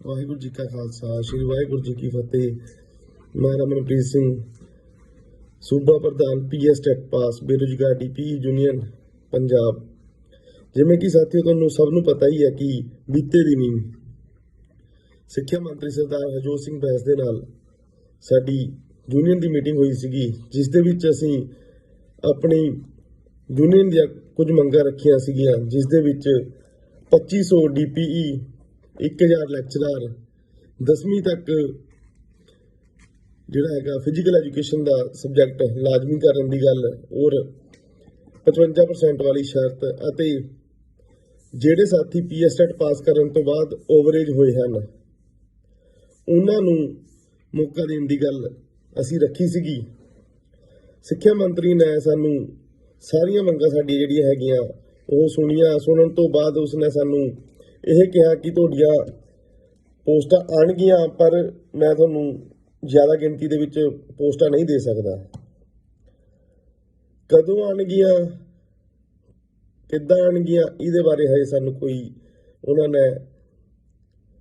ਵਾਹਿਗੁਰੂ ਜੀ ਕਾ ਖਾਲਸਾ, ਸ੍ਰੀ ਵਾਹਿਗੁਰੂ ਜੀ ਕੀ ਫਤਿਹ। ਮੈਂ ਰਮਨਪ੍ਰੀਤ ਸਿੰਘ, ਸੂਬਾ ਪ੍ਰਧਾਨ ਪੀਐਸ ਟੈਟ ਪਾਸ, ਬੇਰੁਜ਼ਗਾਰ ਡੀਪੀ ਯੂਨੀਅਨ, ਪੰਜਾਬ। ਜਿਵੇਂ ਕਿ ਸਾਥੀਓ, ਤੁਹਾਨੂੰ ਸਭ ਨੂੰ ਪਤਾ ਹੀ ਹੈ ਕਿ ਬੀਤੇ ਦਿਨੀ ਸਿੱਖਿਆ ਮੰਤਰੀ ਸਰਦਾਰ ਹਰਜੋਤ ਸਿੰਘ ਬੈਂਸ ਦੇ ਨਾਲ ਸਾਡੀ ਯੂਨੀਅਨ ਦੀ ਮੀਟਿੰਗ ਹੋਈ ਸੀਗੀ, ਜਿਸ ਦੇ ਵਿੱਚ ਅਸੀਂ ਆਪਣੀ ਯੂਨੀਅਨ ਦੀਆਂ ਕੁਝ ਮੰਗਾਂ ਰੱਖੀਆਂ ਸੀਗੀਆਂ, ਜਿਸ ਦੇ ਵਿੱਚ 2500 ਡੀਪੀਈ 1000 ਲੈਕਚਰਰ 10ਵੀਂ ਤੱਕ ਜਿਹੜਾ ਹੈਗਾ ਫਿਜ਼ੀਕਲ ਐਜੂਕੇਸ਼ਨ ਦਾ ਸਬਜੈਕਟ ਲਾਜ਼ਮੀ ਕਰਨ ਦੀ ਗੱਲ ਔਰ 55% ਵਾਲੀ ਸ਼ਰਤ ਅਤੇ ਜਿਹੜੇ ਸਾਥੀ ਪੀਐਸਟੈਟ ਪਾਸ ਕਰਨ ਤੋਂ ਬਾਅਦ ਓਵਰੇਜ ਹੋਏ ਹਨ, ਉਹਨਾਂ ਨੂੰ ਮੌਕਾ ਦੇਣ ਦੀ ਗੱਲ ਅਸੀਂ ਰੱਖੀ ਸੀਗੀ। ਸਿੱਖਿਆ ਮੰਤਰੀ ਨੇ ਸਾਨੂੰ ਸਾਰੀਆਂ ਮੰਗਾਂ ਸਾਡੀਆਂ ਜਿਹੜੀਆਂ ਹੈਗੀਆਂ, ਉਹ ਸੁਣੀਆਂ, ਸੁਣਨ ਤੋਂ ਬਾਅਦ ਉਸਨੇ ਸਾਨੂੰ ਇਹ ਕਿਹਾ ਕਿ ਤੁਹਾਡੀਆਂ ਪੋਸਟਾਂ ਆਣਗੀਆਂ ਪਰ ਮੈਂ ਤੁਹਾਨੂੰ ਜ਼ਿਆਦਾ ਗਿਣਤੀ ਦੇ ਵਿੱਚ ਪੋਸਟਾਂ ਨਹੀਂ ਦੇ ਸਕਦਾ। ਕਦੋਂ ਆਣਗੀਆਂ ਕਿੱਦਾਂ ਆਣਗੀਆਂ ਇਹਦੇ ਬਾਰੇ ਹਜੇ ਸਾਨੂੰ ਕੋਈ, ਉਹਨਾਂ ਨੇ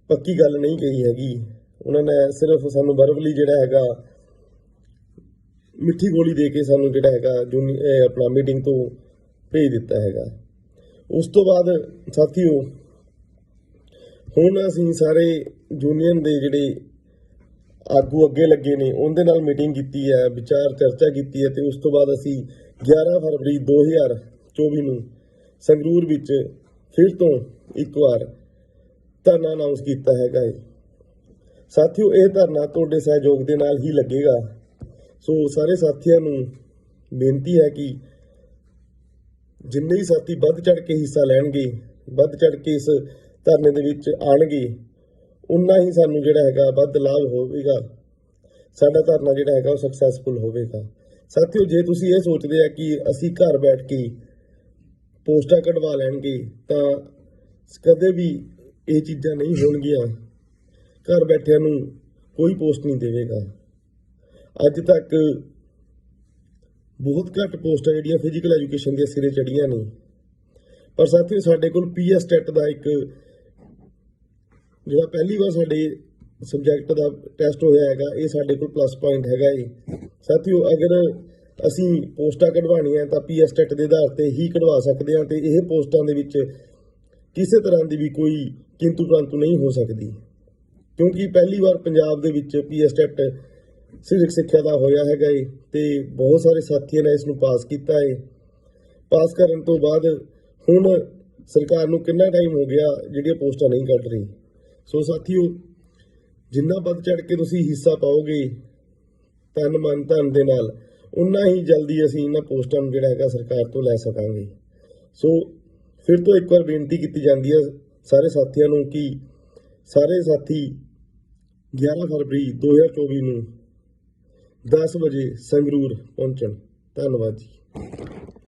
ਪੱਕੀ ਗੱਲ ਨਹੀਂ ਕਹੀ ਹੈਗੀ। ਉਹਨਾਂ ਨੇ ਸਿਰਫ ਸਾਨੂੰ ਵਰਬਲੀ ਜਿਹੜਾ ਹੈਗਾ, ਮਿੱਠੀ ਗੋਲੀ ਦੇ ਕੇ ਸਾਨੂੰ ਜਿਹੜਾ ਹੈਗਾ ਜੂਨੀ- ਆਪਣਾ ਮੀਟਿੰਗ ਤੋਂ ਭੇਜ ਦਿੱਤਾ ਹੈਗਾ। ਉਸ ਤੋਂ ਬਾਅਦ ਸਾਥੀਓ ਹੁਣ ਅਸੀਂ ਸਾਰੇ ਯੂਨੀਅਨ ਦੇ ਜਿਹੜੇ ਆਗੂ ਅੱਗੇ ਲੱਗੇ ਨੇ, ਉਹਦੇ ਨਾਲ ਮੀਟਿੰਗ ਕੀਤੀ ਹੈ, ਵਿਚਾਰ ਚਰਚਾ ਕੀਤੀ ਹੈ ਤੇ ਉਸ ਤੋਂ ਬਾਅਦ ਅਸੀਂ 11 ਫਰਵਰੀ 2024 ਨੂੰ ਸੰਗਰੂਰ ਵਿੱਚ ਫਿਰ ਤੋਂ ਇੱਕ ਵਾਰ ਧਰਨਾ ਅਨਾਉਂਸ ਕੀਤਾ ਹੈਗਾ ਹੈ ਸਾਥੀਓ, ਇਹ ਧਰਨਾ ਤੁਹਾਡੇ ਸਹਿਯੋਗ ਦੇ ਨਾਲ ਹੀ ਲੱਗੇਗਾ। ਸੋ ਸਾਰੇ ਸਾਥੀਆਂ ਨੂੰ ਬੇਨਤੀ ਹੈ ਕਿ ਜਿੰਨੇ ਵੀ ਸਾਥੀ ਵੱਧ ਚੜ ਕੇ ਹਿੱਸਾ ਲੈਣਗੇ, ਵੱਧ ਚੜ ਕੇ ਇਸ ਧਰਨੇ ਦੇ ਵਿੱਚ ਆਣਗੇ ਉਨਾ ਹੀ ਸਾਨੂੰ ਜਿਹੜਾ ਹੈਗਾ ਵੱਧ ਲਾਭ ਹੋਵੇਗਾ। ਸਾਡਾ ਧਰਨਾ ਜਿਹੜਾ ਹੈਗਾ ਉਹ ਸਕਸੈਸਫੁਲ ਹੋਵੇਗਾ। ਸਾਥੀਓ, ਜੇ ਤੁਸੀਂ ਇਹ ਸੋਚਦੇ ਆ ਕਿ ਅਸੀਂ ਘਰ ਬੈਠ ਕੇ ਪੋਸਟਾਂ ਕਢਵਾ ਲੈਣਗੇ, ਤਾਂ ਕਦੇ ਵੀ ਇਹ ਚੀਜ਼ਾਂ ਨਹੀਂ ਹੋਣਗੀਆਂ। ਘਰ ਬੈਠਿਆਂ ਨੂੰ ਕੋਈ ਪੋਸਟ ਨਹੀਂ ਦੇਵੇਗਾ। ਅੱਜ ਤੱਕ ਬਹੁਤ ਘੱਟ ਪੋਸਟਾਂ ਜਿਹੜੀਆਂ ਫਿਜ਼ੀਕਲ ਐਜੂਕੇਸ਼ਨ ਦੀਆਂ ਸਿਰੇ ਚੜੀਆਂ ਨੇ। ਪਰ ਸਾਥੀਓ, ਸਾਡੇ ਕੋਲ ਪੀਐਸ ਟੈਟ ਦਾ ਇੱਕ ਜਿਹੜਾ ਪਹਿਲੀ ਵਾਰ ਸਾਡੇ ਸਬਜੈਕਟ ਦਾ ਟੈਸਟ ਹੋਇਆ ਹੈਗਾ, ਇਹ ਸਾਡੇ ਕੋਲ ਪਲੱਸ ਪੁਆਇੰਟ ਹੈਗਾ ਏ ਸਾਥੀਓ, ਅਗਰ ਅਸੀਂ ਪੋਸਟਾਂ ਕਢਵਾਉਣੀਆਂ ਤਾਂ ਪੀਐਸ ਟੈਟ ਦੇ ਆਧਾਰ ਤੇ ਹੀ ਕਢਵਾ ਸਕਦੇ ਹਾਂ ਤੇ ਇਹ ਪੋਸਟਾਂ ਦੇ ਵਿੱਚ ਕਿਸੇ ਤਰ੍ਹਾਂ ਦੀ ਵੀ ਕੋਈ ਕਿੰਤੂ ਪ੍ਰੰਤੂ ਨਹੀਂ ਹੋ ਸਕਦੀ। ਕਿਉਂਕਿ ਪਹਿਲੀ ਵਾਰ ਪੰਜਾਬ ਦੇ ਵਿੱਚ ਪੀਐਸ ਟੈਟ ਸਿਰਕ ਸਿੱਖਿਆ ਦਾ ਹੋਇਆ ਹੈਗਾ ਏ ਤੇ ਬਹੁਤ ਸਾਰੇ ਸਾਥੀਆਂ ਨੇ ਇਸ ਨੂੰ ਪਾਸ ਕੀਤਾ ਏ ਪਾਸ ਕਰਨ ਤੋਂ ਬਾਅਦ ਹੁਣ ਸਰਕਾਰ ਨੂੰ ਕਿੰਨਾ ਟਾਈਮ ਹੋ ਗਿਆ ਜਿਹੜੀਆਂ ਪੋਸਟਾਂ ਨਹੀਂ ਕੱਢ ਰਹੀ? ਸੋ ਸਾਥੀਓ, ਜਿੰਨਾ ਵੱਧ ਚੜ ਕੇ ਤੁਸੀਂ ਹਿੱਸਾ ਪਾਓਗੇ ਤਨ ਮਨ ਧਨ ਦੇ ਨਾਲ ਉਨਾ ਹੀ ਜਲਦੀ ਅਸੀਂ ਇਹਨਾਂ ਪੋਸਟਾਂ ਨੂੰ ਜਿਹੜਾ ਹੈਗਾ ਸਰਕਾਰ ਤੋਂ ਲੈ ਸਕਾਂਗੇ। ਸੋ ਫਿਰ ਤੋਂ ਇੱਕ ਵਾਰ ਬੇਨਤੀ ਕੀਤੀ ਜਾਂਦੀ ਹੈ ਸਾਰੇ ਸਾਥੀਆਂ ਨੂੰ ਕਿ ਸਾਰੇ ਸਾਥੀ 11 ਫਰਵਰੀ 2024 ਨੂੰ 10 ਵਜੇ ਸੰਗਰੂਰ ਪਹੁੰਚਣ। ਧੰਨਵਾਦ ਜੀ।